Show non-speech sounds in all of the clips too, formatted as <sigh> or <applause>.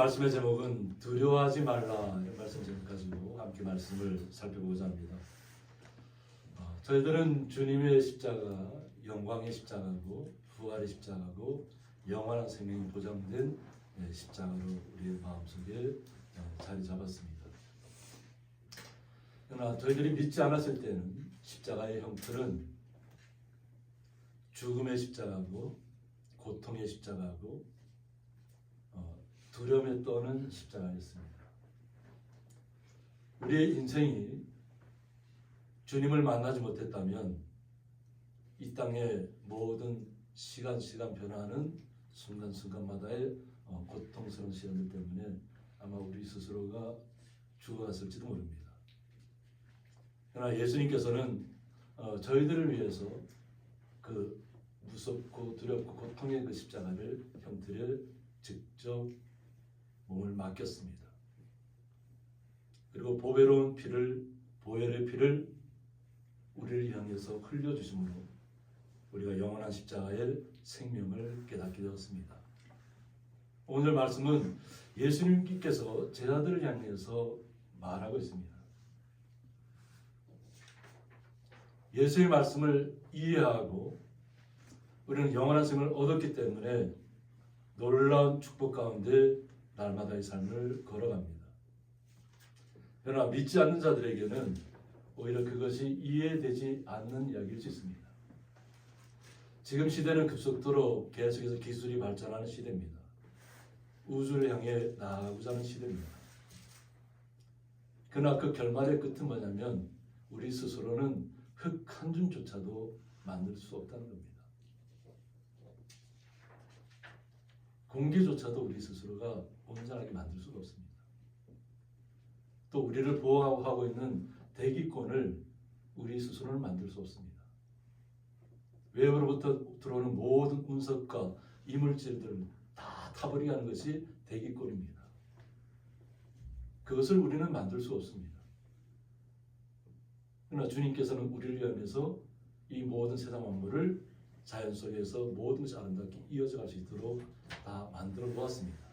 말씀의 제목은 두려워하지 말라 이런 말씀 제목 가지고 함께 말씀을 살펴보고자 합니다. 어, 저희들은 주님의 십자가, 영광의 십자가고 부활의 십자가고 영원한 생명이 보장된 네, 십자가로 우리의 마음속에 어, 자리 잡았습니다. 그러나 저희들이 믿지 않았을 때는 십자가의 형틀은 죽음의 십자가고 고통의 십자가고 어, 두려움에 떠는 십자가였습니다. 우리의 인생이 주님을 만나지 못했다면 이 땅의 모든 시간 시간 변화하는 순간 순간마다의 어, 고통스러운 시간들 때문에 아마 우리 스스로가 죽어갔을지도 모릅니다. 그러나 예수님께서는 어, 저희들을 위해서 그 무섭고 두렵고 고통의 그 십자가를 형틀에 직접 몸을 맡겼습니다. 그리고 보배로운 피를 보혈의 피를 우리를 향해서 흘려 주심으로 우리가 영원한 십자가의 생명을 깨닫게 되었습니다. 오늘 말씀은 예수님께서 제자들을 향해서 말하고 있습니다. 예수의 말씀을 이해하고 우리는 영원한 생명을 얻었기 때문에 놀라운 축복 가운데 날마다의 삶을 걸어갑니다. 그러나 믿지 않는 자들에게는 오히려 그것이 이해되지 않는 이야기일 수 있습니다. 지금 시대는 급속도로 계속해서 기술이 발전하는 시대입니다. 우주를 향해 나아가고자 하는 시대입니다. 그러나 그 결말의 끝은 뭐냐면 우리 스스로는 흙 한 줌조차도 만들 수 없다는 겁니다. 공기조차도 우리 스스로가 온전하게 만들 수가 없습니다. 또 우리를 보호하고 있는 대기권을 우리 스스로는 만들 수 없습니다. 외부로부터 들어오는 모든 운석과 이물질들을 다 타버리게 하는 것이 대기권입니다. 그것을 우리는 만들 수 없습니다. 그러나 주님께서는 우리를 위하면서 이 모든 세상 만물을 자연 속에서 모든 것이 아름답게 이어져 갈 수 있도록 다 만들어 놓았습니다.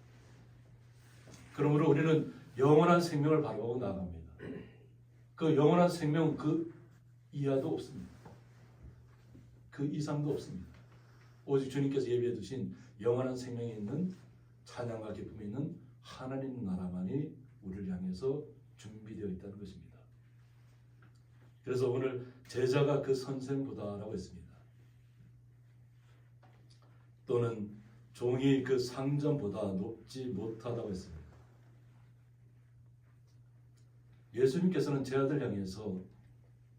그러므로 우리는 영원한 생명을 바라보고 나아갑니다. 그 영원한 생명 그 이하도 없습니다. 그 이상도 없습니다. 오직 주님께서 예비해 두신 영원한 생명이 있는 찬양과 기쁨이 있는 하나님 나라만이 우리를 향해서 준비되어 있다는 것입니다. 그래서 오늘 제자가 그 선생보다라고 했습니다. 또는 종이 그 상점보다 높지 못하다고 했습니다. 예수님께서는 제 아들 향해서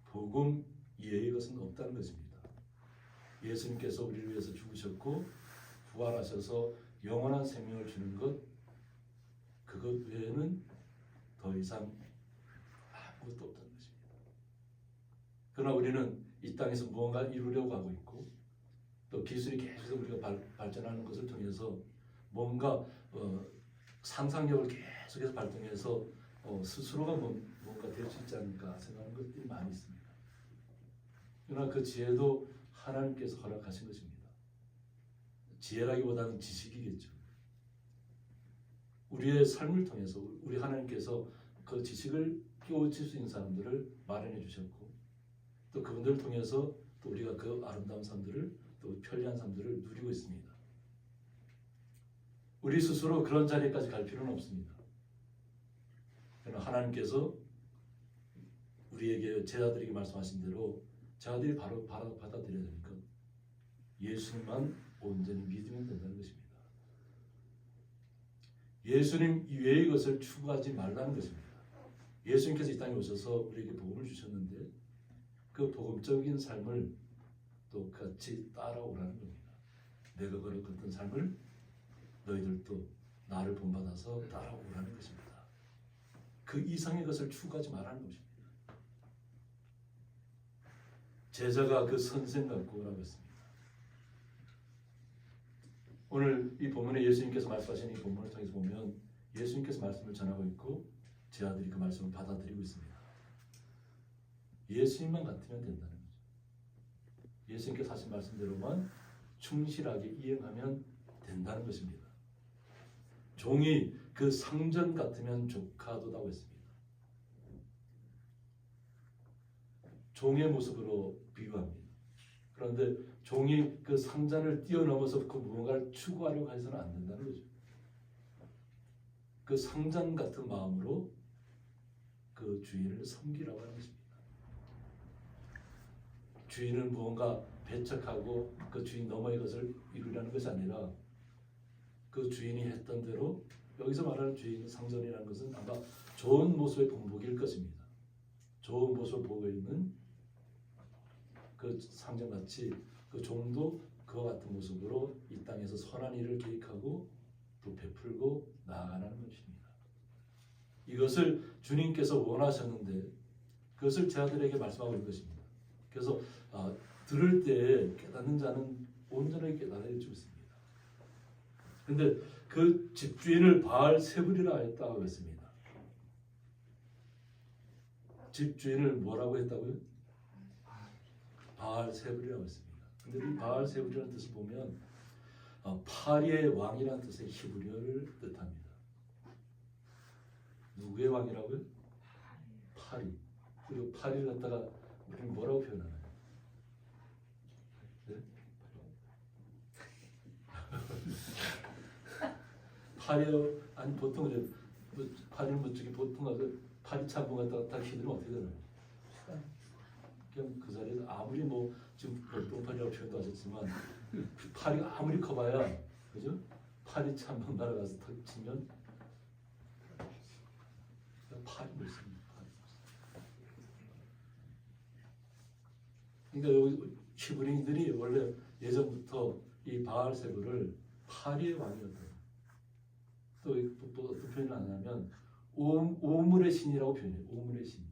복음 이외의 것은 없다는 것입니다. 예수님께서 우리를 위해서 죽으셨고 부활하셔서 영원한 생명을 주는 것 그것 외에는 더 이상 아무것도 없다는 것입니다. 그러나 우리는 이 땅에서 무언가 이루려고 하고 있고 또 기술이 계속 우리가 발, 발전하는 것을 통해서 뭔가 어, 상상력을 계속해서 발동해서 어, 스스로가 뭐, 뭔가 될 수 있지 않을까 생각하는 것들이 많이 있습니다. 그러나 그 지혜도 하나님께서 허락하신 것입니다. 지혜라기보다는 지식이겠죠. 우리의 삶을 통해서 우리 하나님께서 그 지식을 끼워칠 수 있는 사람들을 마련해 주셨고 또 그분들을 통해서 또 우리가 그 아름다운 삶들을 또 편리한 삶들을 누리고 있습니다. 우리 스스로 그런 자리까지 갈 필요는 없습니다. 그러나 하나님께서 우리에게 제자들에게 말씀하신 대로 제자들이 바로 바로 받아들여야 되니까 예수님만 온전히 믿으면 된다는 것입니다. 예수님 이외의 것을 추구하지 말라는 것입니다. 예수님께서 이 땅에 오셔서 우리에게 복음을 주셨는데 그 복음적인 삶을 또 같이 따라오라는 겁니다. 내가 걸어갔던 삶을 너희들도 나를 본받아서 따라오라는 것입니다. 그 이상의 것을 추구하지 말라는 것입니다. 제자가 그 선생 같고 라고 했습니다. 오늘 이 본문에 예수님께서 말씀하신 이 본문을 통해서 보면 예수님께서 말씀을 전하고 있고 제 아들이 그 말씀을 받아들이고 있습니다. 예수님만 같으면 된다는 거죠. 예수님께서 하신 말씀대로만 충실하게 이행하면 된다는 것입니다. 종이 그 상전 같으면 조카도다고 했습니다. 종의 모습으로 비유합니다. 그런데 종이 그 상잔을 뛰어넘어서 그 무언가를 추구하려고 해서는 안 된다는 거죠. 그 상잔 같은 마음으로 그 주인을 섬기라고 하는 것입니다. 주인은 무언가 배척하고 그 주인 너머의 것을 이루려는 것이 아니라 그 주인이 했던 대로 여기서 말하는 주인 상전이라는 것은 아마 좋은 모습의 본복일 것입니다. 좋은 모습을 보고 있는 그 상전같이 그 종도 그와 같은 모습으로 이 땅에서 선한 일을 계획하고 또 베풀고 나아가는 것입니다. 이것을 주님께서 원하셨는데 그것을 제 아들에게 말씀하고 있는 것입니다. 그래서 아, 들을 때 깨닫는 자는 온전하게 깨달아야 줄 있습니다. 근데 그 집주인을 바알 세불이라 했다고 했습니다. 집주인을 뭐라고 했다고요? 바알 세불이라고 했습니다. 근데 이 바알 세불이라는 뜻을 보면 어, 파리의 왕이라는 뜻의 히브리어를 뜻합니다. 누구의 왕이라고요? 파리. 그리고 파리를 갖다가 우리는 뭐라고 표현하나요? 네? 파리어 아니 보통 이제 뭐 파리는 뭐 저기 보통 그 파리 참고 갖다가 다 휘두르면 어떻게 되나요? 그냥 그 자리에서 아무리 뭐 지금 똥파리라고 표현도 하셨지만 그 파리가 아무리 커봐야 그죠? 파리 참고 날아가서 턱 치면. 파리 물습니다. 그러니까 여기 히브리인들이 원래 예전부터 이 바알세부를 파리의 왕이었다. 또 어떤 표현을 하냐면 오, 오물의 신이라고 표현해요. 오물의 신.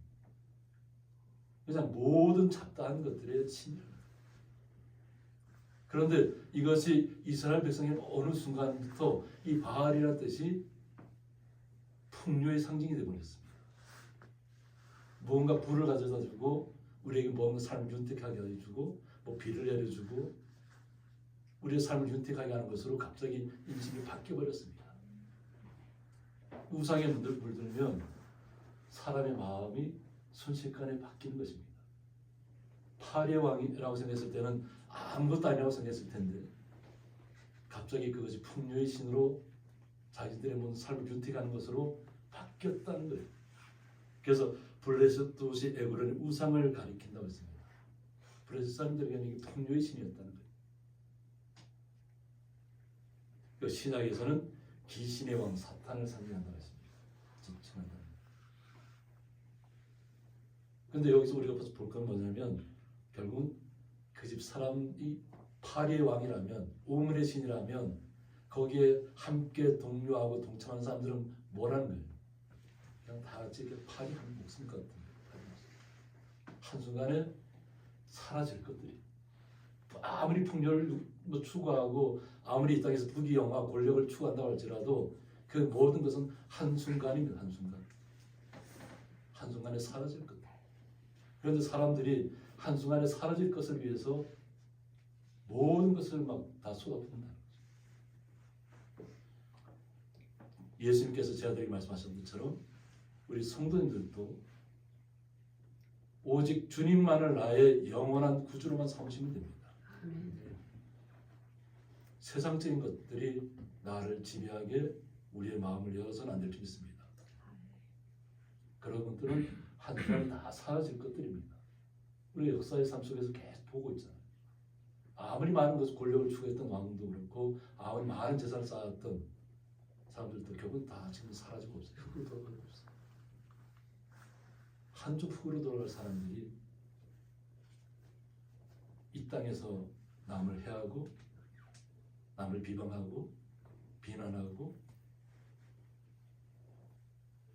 그냥 모든 잡다한 것들의 신이에요. 그런데 이것이 이스라엘 백성의 어느 순간부터 이 바알이라는 뜻이 풍요의 상징이 되어버렸습니다. 무언가 부를 가져다 주고 우리에게 뭔가 삶을 윤택하게 해주고 뭐 비를 내려주고 우리의 삶을 윤택하게 하는 것으로 갑자기 인식이 바뀌어 버렸습니다. 우상의 문들 물들면 사람의 마음이 순식간에 바뀌는 것입니다. 파리의 왕이라고 생각했을 때는 아무것도 아니라고 생각했을 텐데 갑자기 그것이 풍요의 신으로 자기들의 모든 삶을 윤택하는 것으로 바뀌었다는 거예요. 그래서 블레셋 도시 에고론이 우상을 가리킨다고 했습니다. 블레셋 사람들에게는 이게 풍요의 신이었다는 거예요. 그 신약에서는 귀신의 왕 사탄을 상징한다고 했습니다. 지칭한다. 근데 여기서 우리가 볼건 뭐냐면 결국은 그집 사람이 파리의 왕이라면 오물의 신이라면 거기에 함께 동료하고 동참한 사람들은 뭐라는 거예요? 그냥 다 같이 이렇게 파리 한 목숨 같은 한순간에 사라질 것들이 아무리 풍요를 뭐 추구하고 아무리 이 땅에서 부귀영화 권력을 추구한다고 할지라도 그 모든 것은 한순간입니다 한순간 한순간에 사라질 것 그런데 사람들이 한순간에 사라질 것을 위해서 모든 것을 막 다 쏟아붓는다는 거죠. 예수님께서 제 아들에게 말씀하신 것처럼 우리 성도님들도 오직 주님만을 나의 영원한 구주로만 삼으시면 됩니다. 세상적인 것들이 나를 지배하게 우리의 마음을 열어서는 안 될 줄 믿습니다. 그런 것들은 한순간에 다 사라질 것들입니다. 우리 역사의 삶 속에서 계속 보고 있잖아요. 아무리 많은 것을 권력을 추구했던 왕도 그렇고 아무리 많은 재산을 쌓았던 사람들도 결국 다 지금 사라지고 없어요. 흙으로 돌아가고 있어요. 한쪽 흙으로 돌아갈 사람들이 이 땅에서 남을 해하고 남을 비방하고 비난하고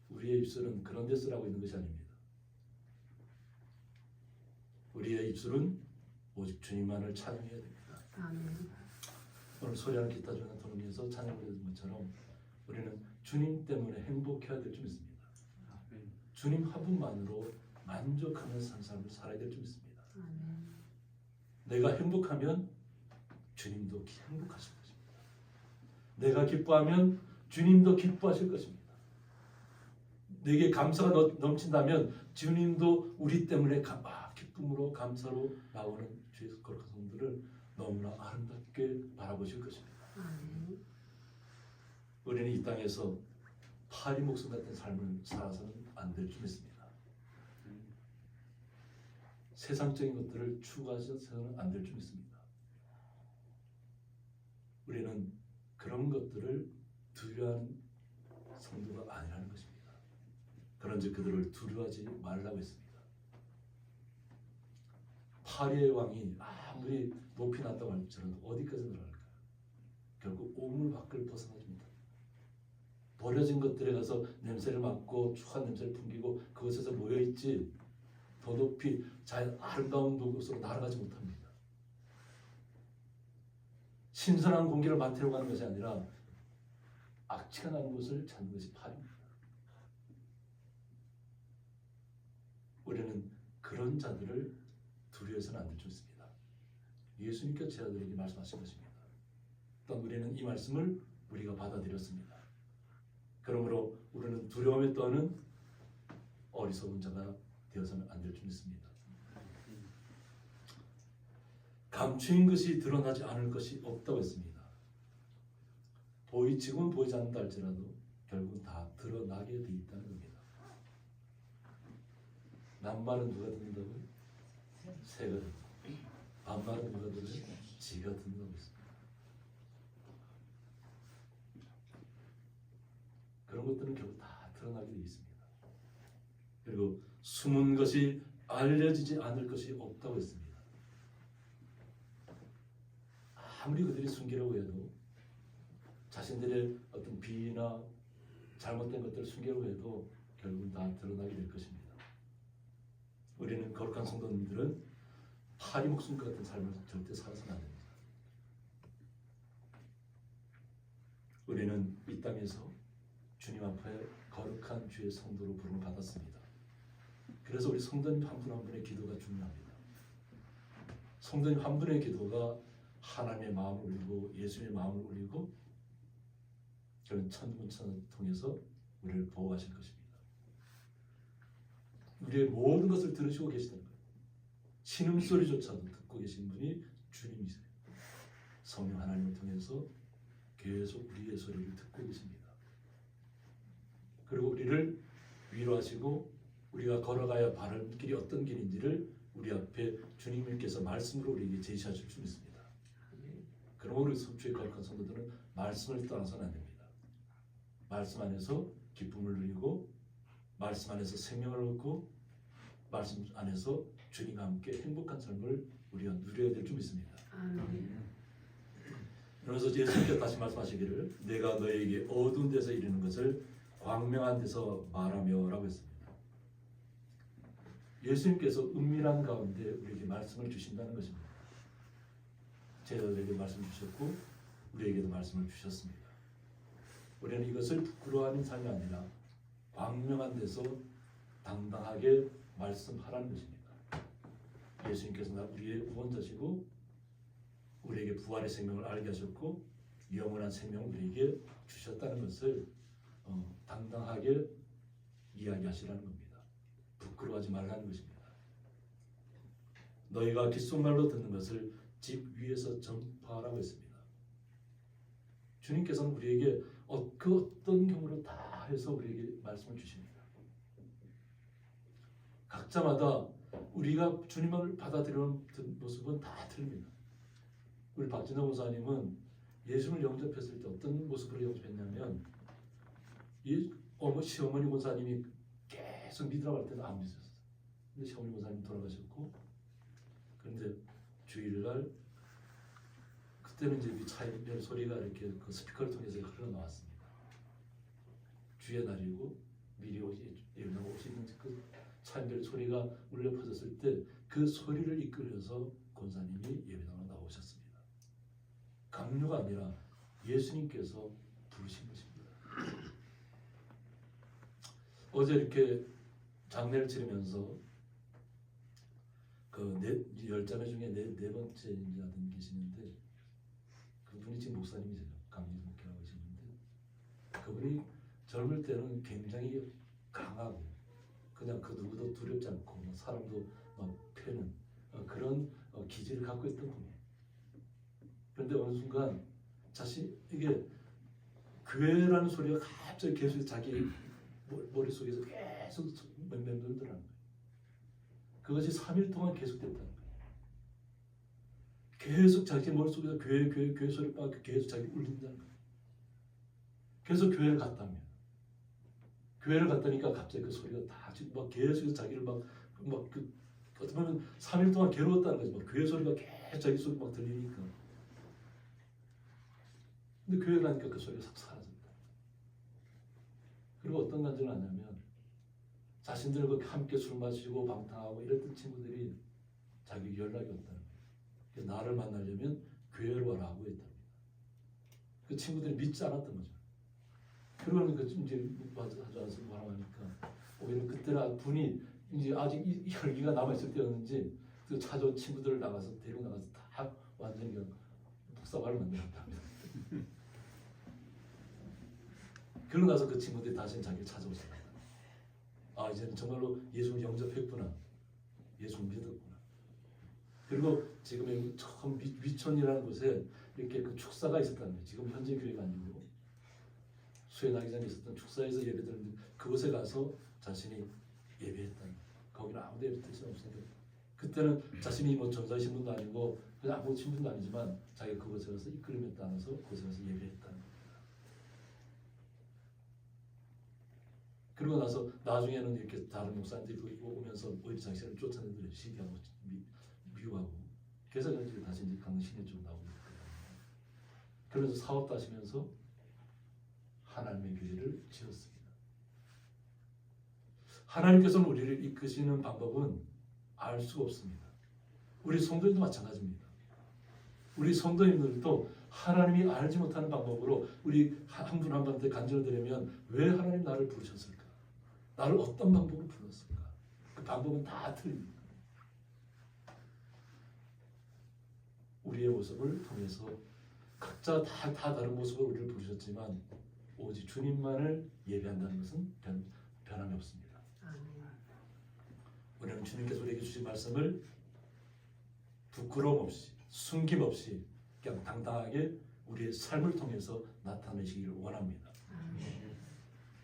우리의 입술은 그런 데 쓰라고 있는 것이 아닙니다. 우리의 입술은 오직 주님만을 찬양해야 됩니다. 아멘. 오늘 소리하는 기타 중에 통해서 찬양을 드린 것처럼 우리는 주님 때문에 행복해야 될 줄 믿습니다. 주님 한 분만으로 만족하면서 산 삶을 살아야 될 줄 믿습니다. 아멘. 내가 행복하면 주님도 행복하실 것입니다. 내가 기뻐하면 주님도 기뻐하실 것입니다. 내게 감사가 넘- 넘친다면 주님도 우리 때문에 가- 아, 기쁨으로 감사로 나오는 주의 거룩한 성들을 너무나 아름답게 바라보실 것입니다. 우리는 이 땅에서 파리 목숨 같은 삶을 살아서는 안 될 줄 믿습니다. 세상적인 것들을 추구하셔서는 안 될 줄 믿습니다. 우리는 그런 것들을 두려워하는 성도가 아니라는 것입니다. 그런즉 그들을 두려워하지 말라고 했습니다. 파리의 왕이 아무리 높이 났다고 할지라도 어디까지 들어갈까요? 결국 오물 밖을 벗어나지 못합니다. 버려진 것들에 가서 냄새를 맡고 추한 냄새를 풍기고 그것에서 모여 있지 더 높이 자연 아름다운 곳으로 날아가지 못합니다. 신선한 공기를 맡으려고 하는 것이 아니라 악취가 나는 곳을 찾는 것이 파리입니다. 우리는 그런 자들을 두려워해서는 안 될줄 믿습니다. 예수님께서 제 아들에게 말씀하신 것입니다. 또한 우리는 이 말씀을 우리가 받아들였습니다. 그러므로 우리는 두려움에 떠는 어리석은 자가 되어서는 안 될 줄 믿습니다. 감추인 것이 드러나지 않을 것이 없다고 했습니다. 보이 지금 보이지 않는다 할지라도 결국 다 드러나게 돼 있다는 겁니다. 남말은 누가 듣는다고요? 새가 듣고 반말은 누가 들어요? 지가 듣는다고 했습니다. 그런 것들은 결국 다 드러나게 돼 있습니다. 그리고 숨은 것이 알려지지 않을 것이 없다고 했습니다. 아무리 그들이 숨기려고 해도 자신들의 어떤 비나 잘못된 것들을 숨기려고 해도 결국은 다 드러나게 될 것입니다. 우리는 거룩한 성도님들은 파리 목숨 같은 삶을 절대 살아서는 안 됩니다. 우리는 이 땅에서 주님 앞에 거룩한 주의 성도로 부름을 받았습니다. 그래서 우리 성도님 한 분한 분의 기도가 중요합니다. 성도님 한 분의 기도가 하나님의 마음을 울리고 예수님의 마음을 울리고 그런 천문천을 통해서 우리를 보호하실 것입니다. 우리의 모든 것을 들으시고 계시다는 거예요. 신음소리조차도 듣고 계신 분이 주님이세요. 성령 하나님을 통해서 계속 우리의 소리를 듣고 계십니다. 그리고 우리를 위로하시고 우리가 걸어가야 바른 길이 어떤 길인지를 우리 앞에 주님께서 말씀으로 우리에게 제시하실 줄 믿습니다. 그러므로 우리 성주의 거룩한 성도들은 말씀을 떠나서는 안 됩니다. 말씀 안에서 기쁨을 누리고 말씀 안에서 생명을 얻고 말씀 안에서 주님과 함께 행복한 삶을 우리가 누려야 될 줄 믿습니다. 그래서 예수님께서 다시 말씀하시기를 내가 너에게 어두운 데서 이르는 것을 광명한 데서 말하며라고 했습니다. 예수님께서 은밀한 가운데 우리에게 말씀을 주신다는 것입니다. 제자들에게 말씀 주셨고 우리에게도 말씀을 주셨습니다. 우리는 이것을 부끄러워하는 삶이 아니라 광명한 데서 당당하게 말씀하라는 것입니다. 예수님께서 나 우리의 구원자시고 우리에게 부활의 생명을 알게 하셨고 영원한 생명을 우리에게 주셨다는 것을 어, 당당하게 이야기하시라는 겁니다. 부끄러워하지 말라는 것입니다. 너희가 귓속말로 듣는 것을 집 위에서 전파하라고 했습니다. 주님께서는 우리에게 어, 그 어떤 경우를 다 해서 우리에게 말씀을 주십니다. 각자마다 우리가 주님을 받아들이는 모습은 다 틀립니다. 우리 박진호 목사님은 예수를 영접했을 때 어떤 모습으로 영접했냐면 이 어머 시어머니 목사님이 계속 믿으라고 할 때는 안 믿었어요. 근데 시어머니 목사님 돌아가셨고 그런데 주일날 그때는 이제 이 차인별 소리가 이렇게 그 스피커를 통해서 흘러 나왔습니다. 주의 날이고 미리 오시 예배당 오시는 그 차인별 소리가 울려 퍼졌을 때 그 소리를 이끌려서 권사님이 예배당으로 나오셨습니다. 강요가 아니라 예수님께서 부르신 것입니다. 어제 이렇게 장례를 치르면서 그네열 자매 중에 네, 네 번째 인자분 계시는데 그분이 지금 목사님이세요. 강민 목회하고 계시는데 그분이 젊을 때는 굉장히 강하고 그냥 그 누구도 두렵지 않고 뭐 사람도 막 패는 어, 그런 어, 기질을 갖고 있던 분이에요. 그런데 어느 순간 자신 이게 교회라는 소리가 갑자기 계속 자기 머- 머릿속에서 계속 맴맴돌더라는 거예요. 그것이 3일 동안 계속됐다는 거예요. 계속 자기 머릿속에서 교회 교회 교회 소리가 계속 자기 울린다는 거예요. 그래서 교회를 갔다며. 교회를 갔다니까 갑자기 그 소리가 다 지금 막 계속 자기를 막 막 그 어떻게 보면 3일 동안 괴로웠다는 거지. 막 교회 소리가 계속 자기 소리 막 들리니까. 근데 교회 가니까 그 소리가 싹 사라졌다. 그리고 어떤 간증을 하냐면 자신들과 함께 술 마시고 방탕하고 이랬던 친구들이 자기 연락이 왔다는 거예요. 나를 만나려면 교회로 와라고 했답니다. 그 친구들이 믿지 않았던 거죠. 그러고는 그 이제 가져와서 뭐라고 하니까 오히려 그때는 분이 이제 아직 이- 이 혈기가 남아 있을 때였는지 그 찾아온 친구들을 나가서 데리고 나가서 다 완전히 그냥 독사발을 만들었답니다. <laughs> 그러고 나서 그 친구들이 다시 자기를 찾아오잖아요. 아 이제는 정말로 예수를 영접했구나. 예수를 믿었구나. 그리고 지금 처음 미, 미천이라는 곳에 이렇게 그 축사가 있었다는 거예요. 지금 현재 교회가 아니고 수해 나기 전에 있었던 축사에서 예배드렸는데 그곳에 가서 자신이 예배했다는 거예요. 거기는 아무도 예배 뜻이 없으니까 그때는 자신이 뭐 전사 신분도 아니고 그냥 아무 신분도 아니지만 자기가 그곳에 가서 이끌림에 따라서 그곳에 가서 예배했다는 거예요. 그러고 나서 나중에는 이렇게 다른 목사님들이 오면서 오히려 자신을 쫓아내들 시기하고 미, 미워하고 그래서 이제 다시 이제 쪽으로 나오게 됐거든요. 그래서 사업도 하시면서 하나님의 교회를 지었습니다. 하나님께서는 우리를 이끄시는 방법은 알 수가 없습니다. 우리 성도님도 마찬가지입니다. 우리 성도님들도 하나님이 알지 못하는 방법으로 우리 한 분 한 분한테 간절을 드리면 왜 하나님 나를 부르셨을까? 나를 어떤 방법으로 불렀을까? 그 방법은 다 틀립니다. 우리의 모습을 통해서 각자 다, 다 다른 모습으로 우리를 부르셨지만 오직 주님만을 예배한다는 것은 변, 변함이 없습니다. 우리는 주님께서 우리에게 주신 말씀을 부끄러움 없이 숨김 없이 그냥 당당하게 우리의 삶을 통해서 나타내시기를 원합니다. 아멘.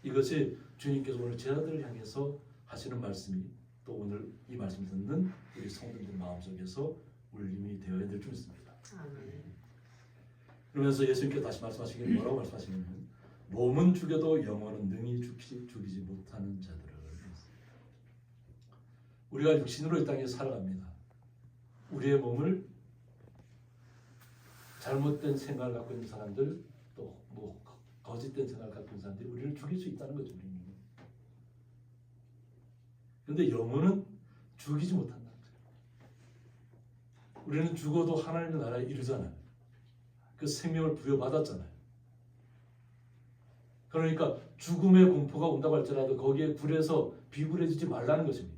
이것이 주님께서 오늘 제자들을 향해서 하시는 말씀이 또 오늘 이 말씀 듣는 우리 성도들 마음속에서 울림이 되어야 될 줄 믿습니다. 아멘. 그러면서 예수님께서 다시 말씀하시기를 뭐라고 말씀하시냐면 몸은 죽여도 영혼은 능히 죽이지, 죽이지 못하는 자들을 우리가 육신으로 이 땅에 살아갑니다. 우리의 몸을 잘못된 생각을 갖고 있는 사람들 또뭐 거짓된 생각을 갖고 사람들이 우리를 죽일 수 있다는 거죠. 근데 영혼은 죽이지 거예요. 우리는 죽어도 하나님의 나라에 이르잖아요. 그 생명을 부여받았잖아요. 그러니까 죽음의 공포가 온다고 할지라도 거기에 굴에서 비굴해지지 말라는 것입니다.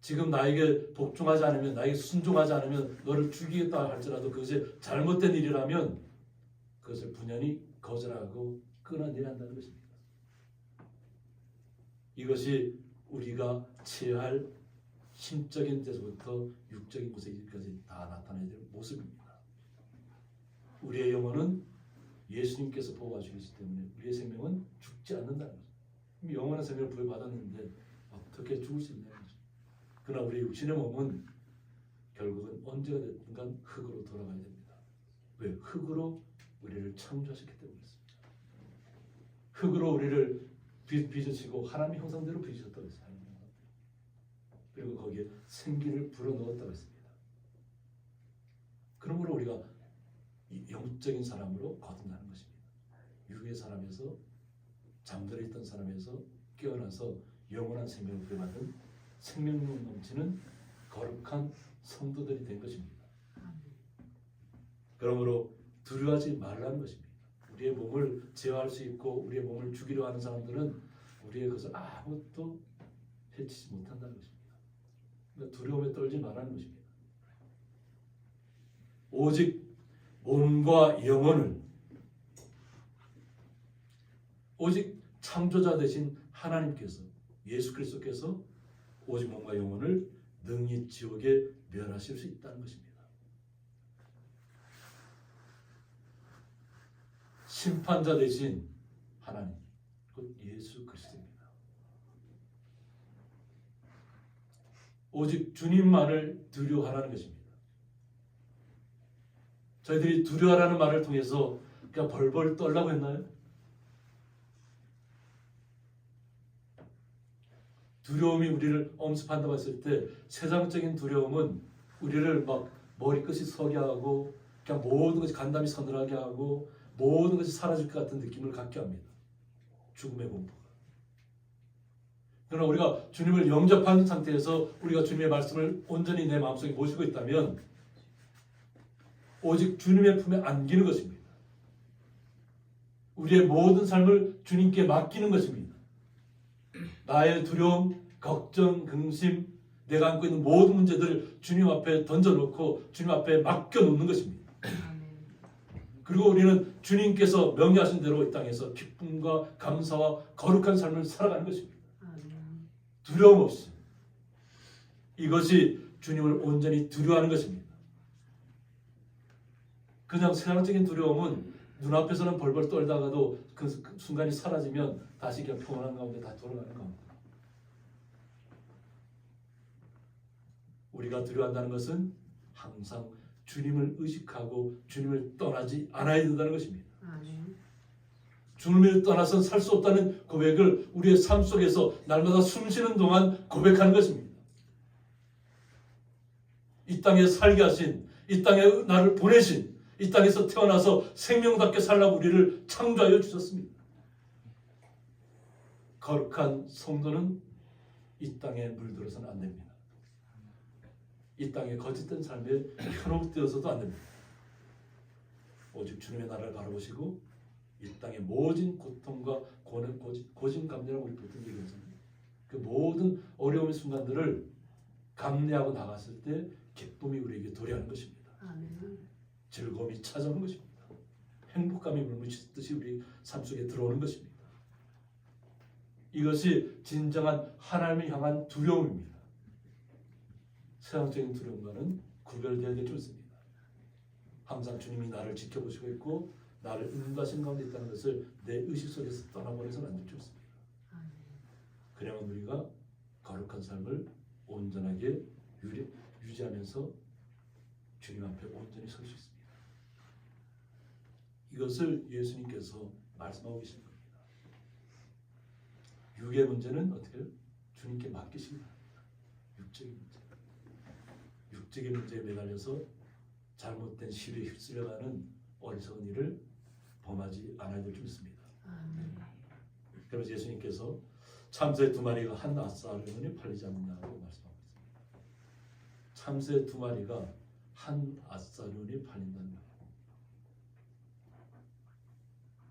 지금 나에게 복종하지 않으면 나에게 순종하지 않으면 너를 죽이겠다 할지라도 그것이 잘못된 일이라면 그것을 분연히 거절하고 끊어내야 한다는 것입니다. 이것이 우리가 취할 심적인 데서부터 육적인 곳에까지 다 나타내야 될 모습입니다. 우리의 영혼은 예수님께서 보호하 주시기 때문에 우리의 생명은 죽지 않는다는 거죠. 영원한 생명을 부여받았는데 어떻게 죽을 수 있냐는 거죠. 그러나 우리 육신의 몸은 결국은 언제가 됐든 간 흙으로 돌아가야 됩니다. 왜? 흙으로 우리를 창조하셨기 때문에 그렇습니다. 흙으로 우리를 빚- 빚으시고 하나님 형상대로 빚으셨다고 했어요. 그리고 거기에 생기를 불어넣었다고 했습니다. 그러므로 우리가 이 영적인 사람으로 거듭나는 것입니다. 육의 사람에서 잠들어 있던 사람에서 깨어나서 영원한 생명을 부여받은 생명력 넘치는 거룩한 성도들이 된 것입니다. 그러므로 두려워하지 말라는 것입니다. 우리의 몸을 제어할 수 있고 우리의 몸을 죽이려 하는 사람들은 우리의 것을 아무것도 해치지 못한다는 것입니다. 그러니까 두려움에 떨지 말라는 것입니다. 오직 몸과 영혼을 오직 창조자 되신 하나님께서 예수 그리스도께서 오직 몸과 영혼을 능히 지옥에 멸하실 수 있다는 것입니다. 심판자 되신 하나님, 곧 예수 그리스도입니다. 오직 주님만을 두려워하라는 것입니다. 저희들이 두려워하라는 말을 통해서 그냥 벌벌 떨라고 했나요? 두려움이 우리를 엄습한다고 했을 때 세상적인 두려움은 우리를 막 머리끝이 서게 하고 그냥 모든 것이 간담이 서늘하게 하고 모든 것이 사라질 것 같은 느낌을 갖게 합니다. 죽음의 공포가. 그러나 우리가 주님을 영접한 상태에서 우리가 주님의 말씀을 온전히 내 마음속에 모시고 있다면 오직 주님의 품에 안기는 것입니다. 우리의 모든 삶을 주님께 맡기는 것입니다. 나의 두려움, 걱정, 근심, 내가 안고 있는 모든 문제들을 주님 앞에 던져놓고 주님 앞에 맡겨놓는 것입니다. 그리고 우리는 주님께서 명령하신 대로 이 땅에서 기쁨과 감사와 거룩한 삶을 살아가는 것입니다. 두려움 없이 이것이 주님을 온전히 두려워하는 것입니다. 그냥 세상적인 두려움은 눈앞에서는 벌벌 떨다가도 그 순간이 사라지면 다시 그냥 평온한 가운데 다 돌아가는 겁니다. 우리가 두려워한다는 것은 항상 주님을 의식하고 주님을 떠나지 않아야 된다는 것입니다. 주님을 떠나서 살 수 없다는 고백을 우리의 삶 속에서 날마다 숨쉬는 동안 고백하는 것입니다. 이 땅에 살게 하신, 이 땅에 나를 보내신, 이 땅에서 태어나서 생명답게 살라 우리를 창조하여 주셨습니다. 거룩한 성도는 이 땅에 물들어서는 안 됩니다. 이 땅에 거짓된 삶에 현혹되어서도 안 됩니다. 오직 주님의 나라를 바라보시고 이 땅의 모든 고통과 고는 고진 감내라고 우리 보통 얘기하잖아요. 그 모든 어려움의 순간들을 감내하고 나갔을 때 기쁨이 우리에게 도래하는 것입니다. 즐거움이 찾아오는 것입니다. 행복감이 물밀듯이 우리 삶 속에 들어오는 것입니다. 이것이 진정한 하나님을 향한 두려움입니다. 세상적인 두려움과는 구별되어야 될 줄입니다. 항상 주님이 나를 지켜보시고 있고 나를 인도하신 가운데 있다는 것을 내 의식 속에서 떠나버려서는 안될 줄입니다. 그러면 우리가 거룩한 삶을 온전하게 유리, 유지하면서 주님 앞에 온전히 설 수 있습니다. 이것을 예수님께서 말씀하고 계신 겁니다. 육의 문제는 어떻게 주님께 바랍니다. 육적인 문제. 육적인 문제에 매달려서 잘못된 시류에 휩쓸려가는 어리석은 일을 범하지 않아야 될 줄 믿습니다. 그래서 예수님께서 참새 두 마리가 한 아사르몬이 팔리지 않는다고 말씀하고 있습니다. 참새 두 마리가 한 아사르몬이 팔린다는 말.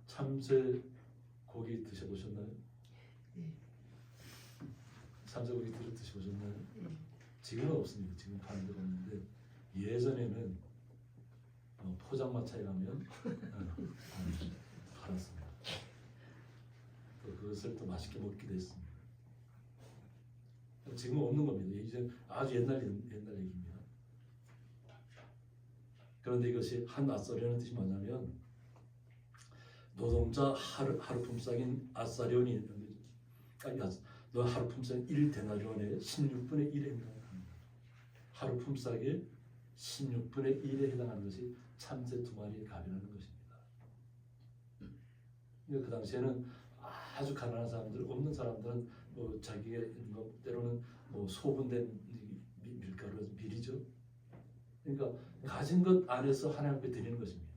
참새 고기 드셔보셨나요? 네. 참새 고기 드- 드셔보셨나요? 네. 지금은 없습니다. 지금 데가 없는데 예전에는 어, 포장마차에 가면 어, 팔았습니다. 또 그것을 또 맛있게 먹기도 했습니다. 지금 없는 겁니다. 이제 아주 옛날 옛날 얘기입니다. 그런데 이것이 한 낯설이라는 뜻이 뭐냐면 노동자 하루 하루 품삯인 아사- 너 하루 품삯 1데나리온의 16분의 1에 해당합니다. 하루 품삯의 16분의 1에 해당하는 것이 참새 두 마리의 값이라는 것입니다. 그러니까 그 당시에는 아주 가난한 사람들, 없는 사람들은 뭐 있는 것 때로는 뭐 소분된 미- 밀가루 밀이죠. 그러니까 가진 것 안에서 하나님 앞에 드리는 것입니다.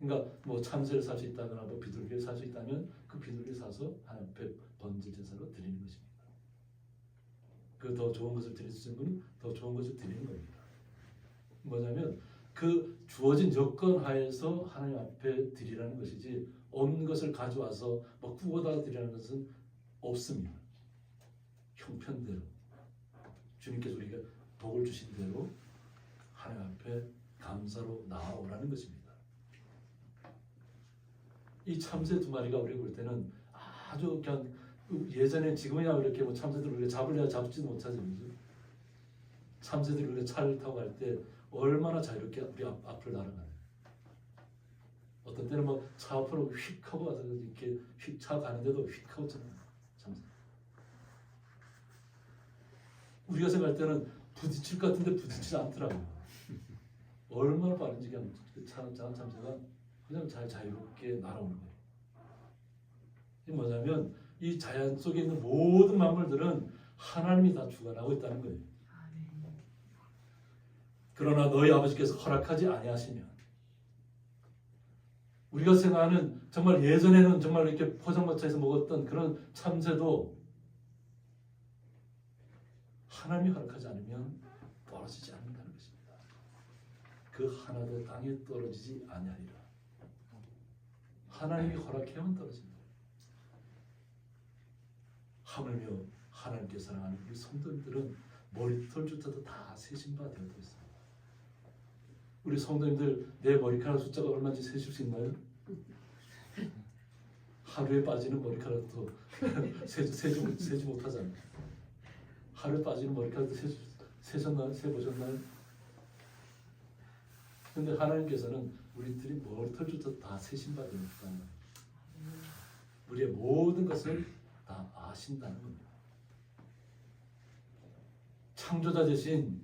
그러니까 뭐 참새를 살 수 있다거나 뭐 비둘기를 살 수 있다면 그 비둘기 사서 하나님 앞에 번제 제사로 드리는 것입니다. 그 더 좋은 것을 드릴 수 있는 분은 더 좋은 것을 드리는 겁니다. 뭐냐면 그 주어진 여건 하에서 하나님 앞에 드리라는 것이지 없는 것을 가져와서 뭐 구워다 드리라는 것은 없습니다. 형편대로 주님께서 우리가 복을 주신 대로 하나님 앞에 감사로 나아오라는 것입니다. 이 참새 두 마리가 우리가 볼 때는 아주 그냥 예전에 지금이야 이렇게 뭐 참새들 우리가 잡으려 잡지도 못하지? 참새들이 우리가 차를 타고 갈 때 얼마나 자유롭게 우리 앞, 앞을 날아가요. 어떤 때는 뭐차 앞으로 휙 하고 와서 이렇게 휙 차 가는데도 휙 하고 잖아요 참새. 우리가 생각할 때는 부딪힐 것 같은데 부딪히지 않더라고요. 얼마나 빠른지 그냥 그 참, 참, 참새가 그냥 잘 자유롭게 날아오는 거예요. 이게 뭐냐면 이 자연 속에 있는 모든 만물들은 하나님이 다 주관하고 있다는 거예요. 그러나 너희 아버지께서 허락하지 아니하시면 우리가 생각하는 정말 예전에는 정말 이렇게 포장마차에서 먹었던 그런 참새도 하나님이 허락하지 않으면 떨어지지 않는다는 것입니다. 그 하나도 땅에 떨어지지 아니하리라. 하나님이 허락해야만 떨어진다. 하물며 하나님께 사랑하는 우리 성도님들은 머리털조차도 다 세신 바 되어 있습니다. 우리 성도님들 내 머리카락 숫자가 얼마인지 세실 수 있나요? 하루에 빠지는 머리카락도 <laughs> 세지, 세지, 세지 못하잖아요. 하루에 빠지는 머리카락도 세, 세셨나요? 세보셨나요? 근데 하나님께서는 우리들이 머리털조차 다 세신 바 되니까 우리의 모든 것을 다 아신다는 겁니다. 창조자 되신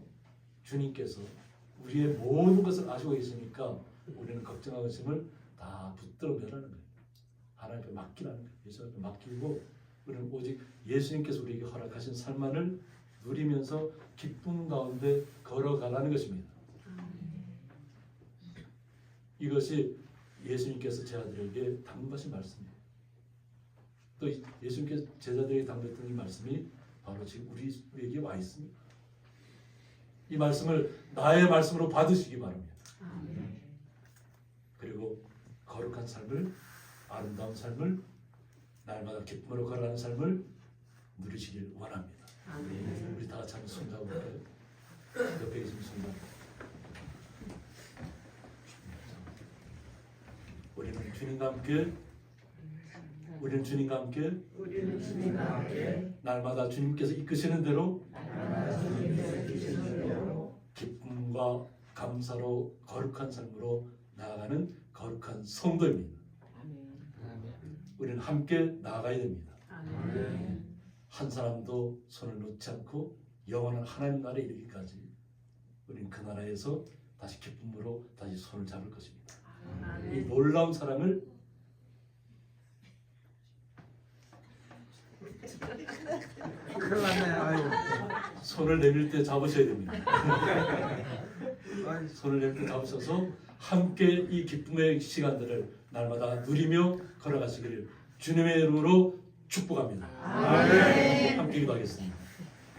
주님께서 우리의 모든 것을 아시고 계시니까 우리는 걱정하고 있음을 다 붙들어 매라는 거예요. 하나님께 맡기라는 거예요. 예수 앞에 맡기고 우리는 오직 예수님께서 우리에게 허락하신 삶만을 누리면서 기쁨 가운데 걸어가라는 것입니다. 이것이 예수님께서 제자들에게 당부하신 말씀이에요. 또 예수님께서 제자들에게 당부했던 이 말씀이 바로 지금 우리, 우리에게 와 있습니다. 이 말씀을 나의 말씀으로 받으시기 바랍니다. 그리고 거룩한 삶을 아름다운 삶을 날마다 기쁨으로 걸어가는 삶을 누리시길 원합니다. 우리 다 같이 한번 손잡고? 옆에 계신 손잡. 우리는 주님과 함께 우리는 주님과 함께 우리는 주님과 함께 날마다 주님께서 이끄시는 대로 주님께서 주시는 대로 기쁨과 감사로 거룩한 삶으로 나아가는 거룩한 성도입니다. 우리는 함께 나아가야 됩니다. 아멘. 한 사람도 손을 놓지 않고 영원한 하나님 나라에 이르기까지 우리는 그 나라에서 다시 기쁨으로 다시 손을 잡을 것입니다. 이 아멘. 놀라운 사랑을 큰일 났네. 아유. 손을 내밀 때 잡으셔야 됩니다. 아유. 손을 내밀 때 잡으셔서 함께 이 기쁨의 시간들을 날마다 누리며 걸어가시기를 주님의 이름으로 축복합니다. 아멘. 함께 기도하겠습니다.